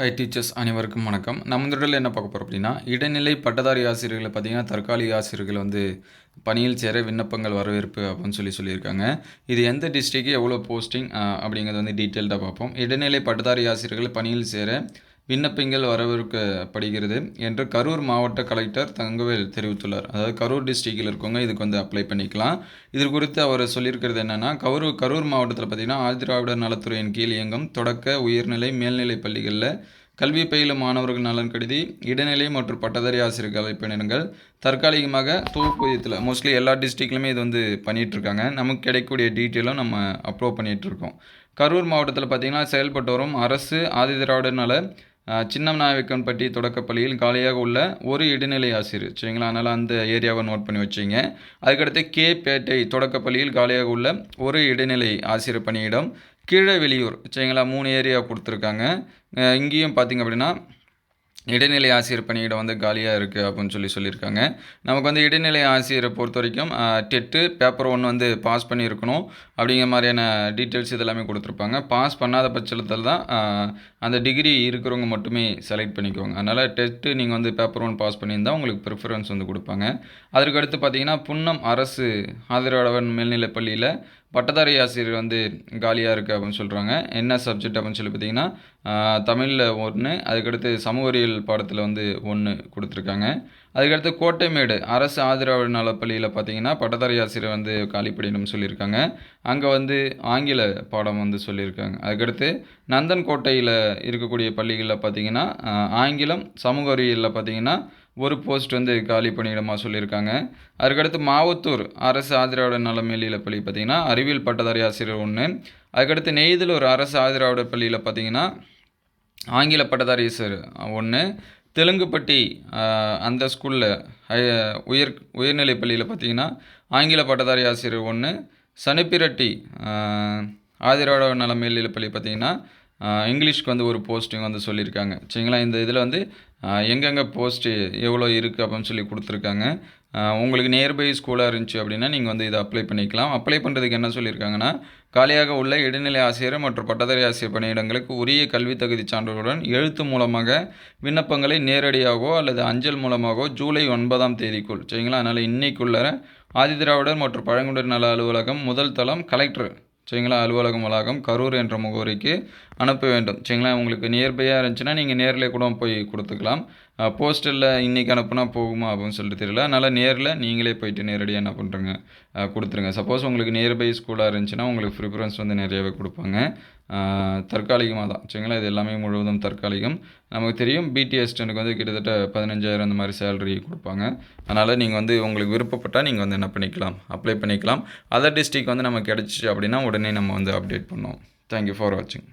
High teachers அனைவருக்கும் வணக்கம். நம்ம இந்த இடத்துல என்ன பார்க்க போகிறோம் அப்படின்னா இடைநிலை பட்டதாரி ஆசிரியர்களை பார்த்தீங்கன்னா தற்காலிக ஆசிரியர்கள் வந்து பணியில் சேர விண்ணப்பங்கள் வரவேற்பு அப்படின்னு சொல்லி சொல்லியிருக்காங்க. இது எந்த டிஸ்ட்ரிக்கு எவ்வளோ போஸ்டிங் அப்படிங்கிறது வந்து டீட்டெயில்டாக பார்ப்போம். இடைநிலை பட்டதாரி ஆசிரியர்கள் பணியில் சேர விண்ணப்பங்கள் வரவேற்கப்படுகிறது என்று கரூர் மாவட்ட கலெக்டர் தங்கவேல் தெரிவித்துள்ளார். அதாவது கரூர் டிஸ்ட்ரிக்டில் இருக்கவங்க இதுக்கு வந்து அப்ளை பண்ணிக்கலாம். இது குறித்து அவர் சொல்லியிருக்கிறது என்னென்னா கரூர் கரூர் மாவட்டத்தில் பார்த்திங்கன்னா ஆதிராவிடர் நலத்துறையின் கீழ் இயங்கும் தொடக்க உயர்நிலை மேல்நிலை பள்ளிகளில் கல்வி பயிலும் மாணவர்கள் நலன் கருதி இடைநிலை மற்றும் பட்டதாரி ஆசிரியர் கலைப்பினங்கள் தற்காலிகமாக தொகுப்பூதியத்தில் மோஸ்ட்லி எல்லா டிஸ்ட்ரிக்ட்லையுமே இது வந்து பண்ணிகிட்ருக்காங்க நமக்கு கிடைக்கக்கூடிய டீட்டெயிலும் நம்ம அப்லோட் பண்ணிகிட்ருக்கோம் கரூர் மாவட்டத்தில் பார்த்திங்கன்னா செயல்பட்டு வரும் அரசு ஆதிதிராவிடர் நல சின்னநாயக்கன்பட்டி தொடக்கப்பள்ளியில் காலியாக உள்ள ஒரு இடைநிலை ஆசிரியர் சரிங்களா? அதனால் அந்த ஏரியாவை நோட் பண்ணி வச்சிங்க. அதுக்கடுத்து கே பேட்டை தொடக்கப்பள்ளியில் காலியாக உள்ள ஒரு இடைநிலை ஆசிரியர் பணியிடம் கீழே வெளியூர் சரிங்களா? மூணு ஏரியா கொடுத்துருக்காங்க. இங்கேயும் பார்த்திங்க அப்படின்னா இடைநிலை ஆசிரியர் பணியிடம் வந்து காலியாக இருக்குது அப்படின்னு சொல்லி சொல்லியிருக்காங்க. நமக்கு வந்து இடைநிலை ஆசிரியரை பொறுத்த வரைக்கும் டெட்டு பேப்பர் ஒன்று வந்து பாஸ் பண்ணியிருக்கணும் அப்படிங்கிற மாதிரியான டீட்டெயில்ஸ் இதெல்லாமே கொடுத்துருப்பாங்க. பாஸ் பண்ணாத பட்சத்தில் தான் அந்த டிகிரி இருக்கிறவங்க மட்டுமே செலக்ட் பண்ணிக்குவாங்க. அதனால் டெட்டு நீங்கள் வந்து பேப்பர் ஒன் பாஸ் பண்ணியிருந்தால் உங்களுக்கு ப்ரிஃபரன்ஸ் வந்து கொடுப்பாங்க. அதற்கடுத்து பார்த்தீங்கன்னா புன்னம் அரசு ஆதரவாளவன் மேல்நிலைப் பள்ளியில் பட்டதாரி ஆசிரியர் வந்து காலியாக இருக்குது அப்படின்னு சொல்கிறாங்க என்ன சப்ஜெக்ட் அப்படின்னு சொல்லி பார்த்தீங்கன்னா தமிழில் ஒன்று அதுக்கடுத்து சமூகவியல் பாடத்தில் வந்து ஒன்று கொடுத்துருக்காங்க. அதுக்கடுத்து கோட்டைமேடு அரசு ஆதரவு நலப்பள்ளியில் பார்த்தீங்கன்னா பட்டதாரி ஆசிரியர் வந்து காலி படிக்கணும்னு சொல்லியிருக்காங்க. அங்கே வந்து ஆங்கில பாடம் வந்து சொல்லியிருக்காங்க. அதுக்கடுத்து நந்தன் கோட்டையில் இருக்கக்கூடிய பள்ளிகளில் பார்த்தீங்கன்னா ஆங்கிலம் சமூக அறிவியலில் பார்த்தீங்கன்னா ஒரு போஸ்ட் வந்து காலி பணியிடமாக சொல்லியிருக்காங்க. அதுக்கடுத்து மாவத்தூர் அரசு ஆதரவாளர் நலமேலியில் பள்ளி பார்த்திங்கன்னா அறிவியல் பட்டதாரி ஆசிரியர் ஒன்று அதுக்கடுத்து நெய்தலூர் அரசு ஆதரவாளர் பள்ளியில் பார்த்திங்கன்னா ஆங்கில பட்டதாரி ஆசிரியர் ஒன்று தெலுங்குப்பட்டி அந்த ஸ்கூலில் உயர் உயர்நிலை பள்ளியில் பார்த்திங்கன்னா ஆங்கில பட்டதாரி ஆசிரியர் ஒன்று சனிப்பிரட்டி ஆதிராவிட நலமேலியில் பள்ளி பார்த்திங்கன்னா இங்கிலீஷ்க்கு வந்து ஒரு போஸ்டிங் வந்து சொல்லியிருக்காங்க. சரிங்களா? இந்த இதில் வந்து எங்கெங்கே போஸ்ட்டு எவ்வளோ இருக்குது அப்படின்னு சொல்லி கொடுத்துருக்காங்க. உங்களுக்கு நியர்பை ஸ்கூலாக இருந்துச்சு அப்படின்னா நீங்கள் வந்து இதை அப்ளை பண்ணிக்கலாம். அப்ளை பண்ணுறதுக்கு என்ன சொல்லியிருக்காங்கன்னா காலியாக உள்ள இடைநிலை ஆசிரியர் மற்றும் பட்டதாரி ஆசிரியர் பணியிடங்களுக்கு உரிய கல்வி தகுதி சான்றுகளுடன் எழுத்து மூலமாக விண்ணப்பங்களை நேரடியாகவோ அல்லது அஞ்சல் மூலமாகவோ ஜூலை ஒன்பதாம் தேதிக்குள் சரிங்களா? அதனால் இன்றைக்குள்ளே ஆதிதிராவிடர் மற்றும் பழங்குடியினர் நல அலுவலகம் முதல் தளம் கலெக்டர் சரிங்களா? அலுவலகம் வளாகம் கரூர் என்ற முகவரிக்கு அனுப்ப வேண்டும். சரிங்களா? உங்களுக்கு நியர்பையாக இருந்துச்சுன்னா நீங்கள் நேரில் கூட போய் கொடுத்துக்கலாம். போஸ்டலில் இன்றைக்கி அனுப்புனா போகுமா அப்படின்னு சொல்லிட்டு தெரியல. அதனால் நேரில் நீங்களே போயிட்டு நேரடியாக என்ன பண்ணுறங்க கொடுத்துருங்க. சப்போஸ் உங்களுக்கு நியர்பை ஸ்கூலாக இருந்துச்சுன்னா உங்களுக்கு ப்ரிஃபரன்ஸ் வந்து நிறையவே கொடுப்பாங்க. தற்காலிகமாக தான். சரிங்களா? இது எல்லாமே முழுவதும் தற்காலிகம். நமக்கு தெரியும் பிடிஎஸ்டனுக்கு வந்து கிட்டத்தட்ட பதினஞ்சாயிரம் அந்த மாதிரி சேலரி கொடுப்பாங்க. அதனால் நீங்கள் வந்து உங்களுக்கு விருப்பப்பட்டால் நீங்கள் வந்து என்ன பண்ணிக்கலாம்? அப்ளை பண்ணிக்கலாம். அதர் டிஸ்ட்ரிக் வந்து நமக்கு கிடச்சிச்சு அப்படின்னா உடனே நம்ம வந்து அப்டேட் பண்ணுவோம். தேங்க்யூ ஃபார் வாட்சிங்